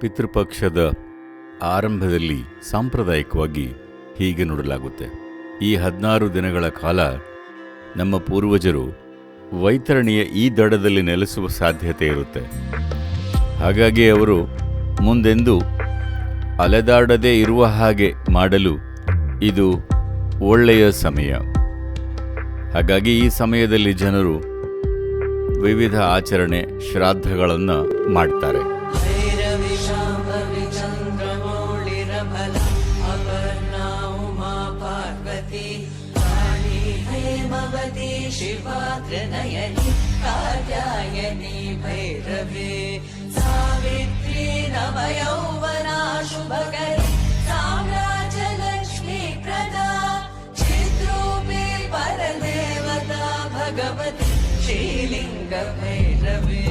ಪಿತೃಪಕ್ಷದ ಆರಂಭದಲ್ಲಿ ಸಾಂಪ್ರದಾಯಿಕವಾಗಿ ಹೀಗೆ ನೋಡಲಾಗುತ್ತೆ. ಈ ಹದಿನಾರು ದಿನಗಳ ಕಾಲ ನಮ್ಮ ಪೂರ್ವಜರು ವೈತರಣಿಯ ಈ ದಡದಲ್ಲಿ ನೆಲೆಸುವ ಸಾಧ್ಯತೆ ಇರುತ್ತೆ. ಹಾಗಾಗಿ ಅವರು ಮುಂದೆಂದು ಅಲೆದಾಡದೇ ಇರುವ ಹಾಗೆ ಮಾಡಲು ಇದು ಒಳ್ಳೆಯ ಸಮಯ. ಹಾಗಾಗಿ ಈ ಸಮಯದಲ್ಲಿ ಜನರು ವಿವಿಧ ಆಚರಣೆ, ಶ್ರಾದ್ದಗಳನ್ನು ಮಾಡ್ತಾರೆ. श्यामविचन्द्रमौळिरबला अपर्णा उमा पार्वती काली हैमवती शिवा त्रिनयनी कात्यायनी भैरवे सावित्री नवयौवना शुभकरी साम्राजलक्ष्मी प्रदा चिद्रूपे परदेवता भगवती श्रीलिङ्गभैरवे